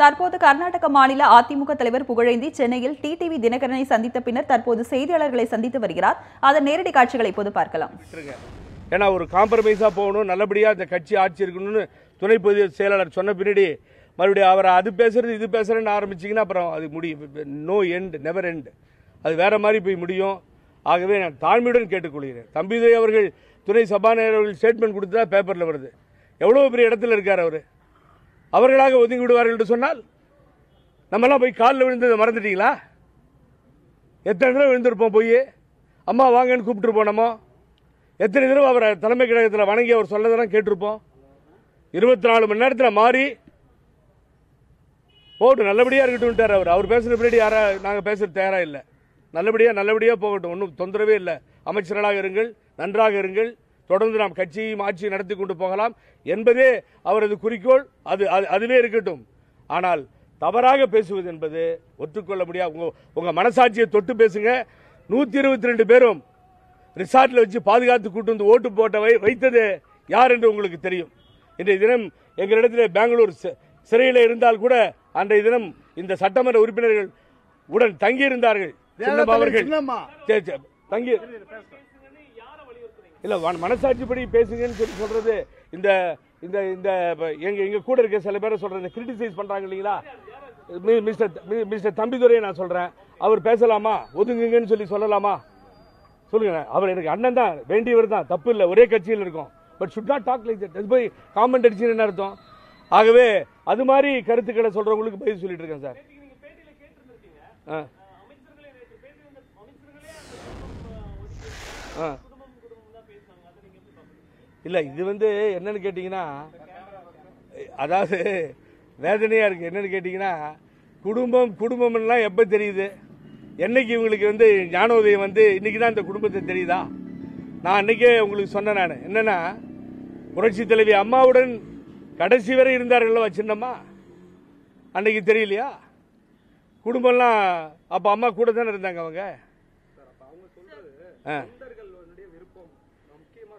தற்போது கர்நாடக மாநில அதிமுக தலைவர் புகழேந்தி சென்னையில் டிடிவி தினகரனை சந்தித்த பின்னர் தற்போது செய்தியாளர்களை சந்தித்து வருகிறார். அதன் நேரடி காட்சிகளை இப்போது பார்க்கலாம். ஏன்னா ஒரு காம்ப்ரமைஸாக போகணும் நல்லபடியாக இந்த கட்சி ஆட்சி இருக்கணும்னு துணை பொதுச் செயலாளர் சொன்ன பின்னாடி மறுபடியும் அவரை அது பேசுறது இது பேசுறேன்னு ஆரம்பிச்சிங்கன்னா அப்புறம் அது முடியும் நோ எண்ட் நெவர் எண்ட் அது வேற மாதிரி போய் முடியும். ஆகவே நான் தாழ்மையுடன் கேட்டுக்கொள்கிறேன். தம்பிதுரை அவர்கள் துணை சபாநாயகர் அவர்கள் ஸ்டேட்மெண்ட் கொடுத்தா பேப்பரில் வருது. எவ்வளோ பெரிய இடத்துல இருக்கார் அவர்? அவர்களாக ஒதுங்கி விடுவார்கள் என்று சொன்னால் நம்மெல்லாம் போய் காலில் விழுந்ததை மறந்துட்டீங்களா? எத்தனை தடவை விழுந்திருப்போம் போய்? அம்மா வாங்கன்னு கூப்பிட்டு போனோமோ? எத்தனை தடவை அவரை தலைமை கழகத்தில் வணங்கி அவர் சொல்லதெல்லாம் கேட்டிருப்போம்? இருபத்தி நாலு மணி நேரத்தில் மாறி போகட்டும் நல்லபடியாக இருக்கட்டும் அவர். அவர் பேசுகிற பின்னாடி யாரா நாங்கள் பேசுறது தயாராக இல்லை. நல்லபடியாக நல்லபடியாக போகட்டும். ஒன்றும் தொந்தரவே இல்லை. அமைச்சர்களாக இருங்கள் நன்றாக இருங்கள். தொடர்ந்து நாம் கட்சியையும் ஆட்சியை நடத்தி கொண்டு போகலாம். என்பதே அவரது குறிக்கோள். அது அது அதுவே இருக்கட்டும். ஆனால் தவறாக பேசுவது என்பது ஒற்றுக்கொள்ள முடியாது உங்க உங்க மனசாட்சியை தொட்டு பேசுங்க. நூத்தி இருபத்தி ரெண்டு பேரும் ரிசார்ட்ல வச்சு பாதுகாத்து கூட்டு வந்து ஓட்டு போட்ட வைத்தது யார் என்று உங்களுக்கு தெரியும். இன்றைய தினம் எங்களிடத்தில் பெங்களூர் சிறையில் இருந்தால் கூட அன்றைய தினம் இந்த சட்டமன்ற உறுப்பினர்கள் உடன் தங்கியிருந்தார்கள். சின்னம்மா அவர்கள். தங்கி இல்லை மனசாட்சிப்படி பேசுங்கன்னு சொல்லி சொல்றது இந்த இந்த இந்த எங்கள் எங்கள் கூட இருக்க சில பேரை சொல்கிறேன் கிரிட்டிசைஸ் பண்ணுறாங்க இல்லைங்களா? மி- மிஸ்டர் மிஸ்டர் தம்பிதுரையை நான் சொல்கிறேன் அவர் பேசலாமா? ஒதுங்குங்கன்னு சொல்லி சொல்லலாமா? சொல்லுங்க. அவர் எனக்கு அண்ணன் தான் வேண்டியவர் தான். தப்பு இல்லை ஒரே கட்சியில் இருக்கும். But should not talk like that போய் காமெண்ட் அடிச்சுன்னு என்ன அர்த்தம்? ஆகவே அது மாதிரி கருத்துக்களை சொல்கிறவங்களுக்கு பதில் சொல்லிட்டு இருக்கேன் சார் ஆ. ஆ. இல்ல இது வந்து என்னன்னு கேட்டீங்கன்னா அதாவது வேதனையா இருக்கு. என்னன்னு கேட்டீங்கன்னா குடும்பம் குடும்பம்லாம் எப்ப தெரியுது? என்னைக்கு இவங்களுக்கு வந்து ஞானோதயம் வந்து இன்னைக்கு தான் இந்த குடும்பத்தை தெரியுதா? நான் அன்னைக்கே உங்களுக்கு சொன்னேன் நான். என்னன்னா புரட்சி தலைவி அம்மாவுடன் கடைசி வரை இருந்தார்கள்ல சின்னம்மா? அன்னைக்கு தெரியலையா? குடும்பம்லாம் அப்ப அம்மா கூட தானே இருந்தாங்க அவங்க? ஆ.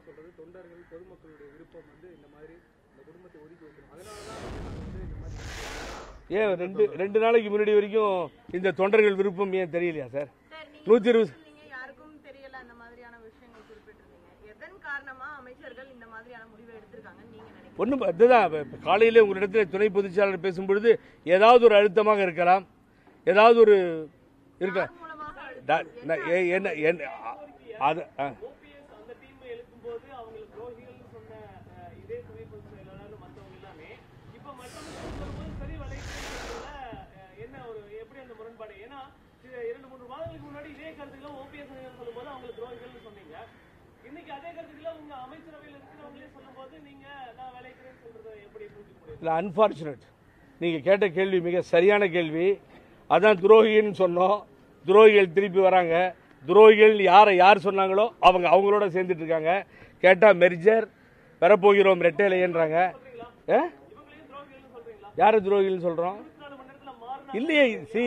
முக்கியமா சொல்றது தொண்டர்கள் பொதுமக்களுடைய விருப்பம் வந்து இந்த மாதிரி இந்த குடும்பத்தை ஒதுக்கி வைக்கணும். அதனால தான் வந்து இந்த மாதிரி ஏன் ரெண்டு ரெண்டு நாளைக்கு முன்னாடி வரைக்கும் இந்த தொண்டர்கள் விருப்பம் ஏன் தெரியலையா சார்? நூத்தி இருபது நீங்க யாருக்கும் தெரியல அந்த மாதிரியான விஷயங்கள் குறிப்பிட்டிருந்தீங்க. எதன் காரணமா அமைச்சர்கள் இந்த மாதிரியான முடிவை எடுத்திருக்காங்கன்னு நீங்க நினைக்கிறீங்க? ஒன்றும் அதுதான் காலையிலே உங்களிடத்தில் துணை பொதுச்செயலாளர் பேசும்பொழுது ஏதாவது ஒரு அழுத்தமாக இருக்கலாம். ஏதாவது ஒரு இருக்க மூலமாக ட- ந- ஏ- என்ன என்ன அது ஆ. ஓபிஎஸ் அந்த டீம் எழுக்கும்போது அவங்களுக்கு துரோகிகள்னு சொன்ன அஹ், இதே துணை பொதுச் செயலாளர் மற்றவங்க எல்லாமே இப்ப மற்றவங்க சொல்லும்போது சரி வளைக்கிறதுல என்ன ஒரு எப்படி அந்த முரண்பாடு ஏன்னா இது இரண்டு மூன்று மாதங்களுக்கு முன்னாடி இதே கருத்துக்களை ஓபிஎஸ் சொல்லும்போது அவங்களுக்கு துரோகிகள்னு சொன்னீங்க. இன்னைக்கு அதே கருத்துக்களை உங்க அமைச்சரவையில் இருக்கிறவங்களே சொல்லும்போது நீங்க நான் விளைக்கிறேன்னு சொல்றதை எப்படி இல்லை அன்ஃபார்ச்சுனேட் நீங்கள் கேட்ட கேள்வி மிக சரியான கேள்வி. அதான் துரோகின்னு சொன்னோம். துரோகிகள் திருப்பி வராங்க. துரோகிகள் யாரை யார் சொன்னாங்களோ அவங்க அவங்களோட சேர்ந்துட்டு இருக்காங்க. கேட்டால் மெர்ஜர் பெறப்போகிறோம் ரெட்டையிலையன்றாங்க யாரை துரோகிகள்னு சொல்கிறோம் இல்லையே சி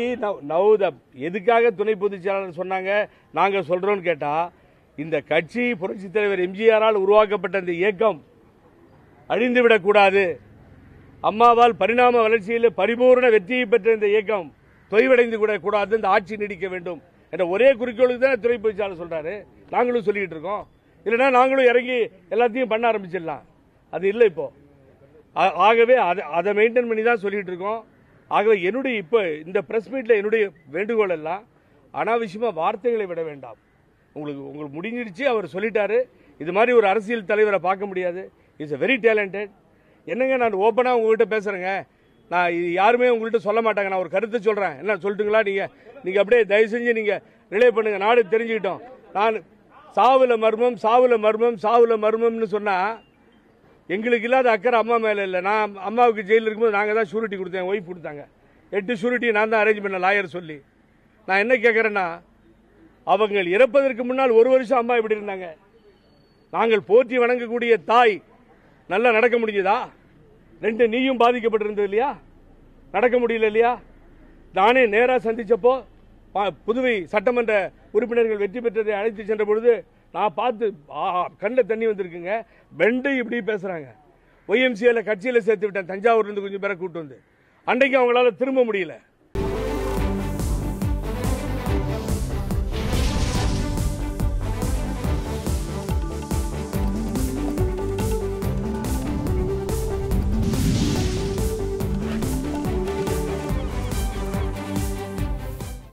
நவ் த எதுக்காக துணை பொதுச் செயலாளர் சொன்னாங்க? நாங்கள் சொல்கிறோன்னு கேட்டால் இந்த கட்சி புரட்சித் தலைவர் எம்ஜிஆரால் உருவாக்கப்பட்ட இந்த இயக்கம் அழிந்துவிடக்கூடாது அம்மாவால் பரிணாம வளர்ச்சியில் பரிபூர்ண வெற்றியை பெற்ற இந்த இயக்கம் தொய்வடைந்து கூட கூடாது இந்த ஆட்சி நீடிக்க வேண்டும் என்ற ஒரே குறிக்கோளுக்கு தான் துறை பொதுச்சாளர் சொல்றாரு. நாங்களும் சொல்லிக்கிட்டு இருக்கோம். இல்லைன்னா நாங்களும் இறங்கி எல்லாத்தையும் பண்ண ஆரம்பிச்சிடலாம். அது இல்லை இப்போ. ஆ- ஆகவே அதை அதை மெயின்டைன் பண்ணி தான் சொல்லிட்டு இருக்கோம். ஆகவே என்னுடைய இப்போ இந்த ப்ரெஸ் மீட்டில் என்னுடைய வேண்டுகோள் எல்லாம் அனாவசியமாக வார்த்தைகளை விட வேண்டாம். உங்களுக்கு உங்களுக்கு முடிஞ்சிடுச்சு அவர் சொல்லிட்டாரு. இது மாதிரி ஒரு அரசியல் தலைவரை பார்க்க முடியாது. இஸ் எ வெரி டேலண்டட் என்னங்க நான் ஓப்பனாக உங்கள்கிட்ட பேசுகிறேங்க நான் இது யாருமே உங்கள்கிட்ட சொல்ல மாட்டாங்க. நான் ஒரு கருத்தை சொல்கிறேன் என்ன சொல்லட்டுங்களா? நீங்கள் நீங்கள் அப்படியே தயவு செஞ்சு நீங்கள் ரிலே பண்ணுங்கள் நாடு தெரிஞ்சுக்கிட்டோம். நான் சாவுல மர்மம் சாவுல மர்மம் சாவுல மர்மம்னு சொன்னால் எங்களுக்கு இல்லாத அக்கறை அம்மா மேலே இல்லை. நான் அம்மாவுக்கு ஜெயிலில் இருக்கும்போது நாங்கள் தான் ஷூரிட்டி கொடுத்தேன் ஒய்ஃப் கொடுத்தாங்க. எட்டு ஷூரிட்டி நான் தான் அரேஞ்ச் பண்ண லாயர் சொல்லி. நான் என்ன கேட்குறேன்னா அவங்க இறப்பதற்கு முன்னால் ஒரு வருஷம் அம்மா இப்படி இருந்தாங்க. நாங்கள் போற்றி வணங்கக்கூடிய தாய் நல்லா நடக்க முடிஞ்சதா? ரெண்டு நீயும் பாதிக்கப்பட்டிருந்தது இல்லையா? நடக்க முடியல இல்லையா? நானே நேராக சந்தித்தப்போ பா- புதுவை சட்டமன்ற உறுப்பினர்கள் வெற்றி பெற்றதை அழைத்து சென்ற பொழுது நான் பார்த்து கண்ணில் தண்ணி வந்திருக்குங்க. பெண்டு இப்படி பேசுகிறாங்க ஒய்எம்சிஏல கட்சியில் சேர்த்து விட்டேன். தஞ்சாவூர்லேருந்து கொஞ்சம் பேரை கூட்டு வந்து. அன்றைக்கு அவங்களால திரும்ப முடியல.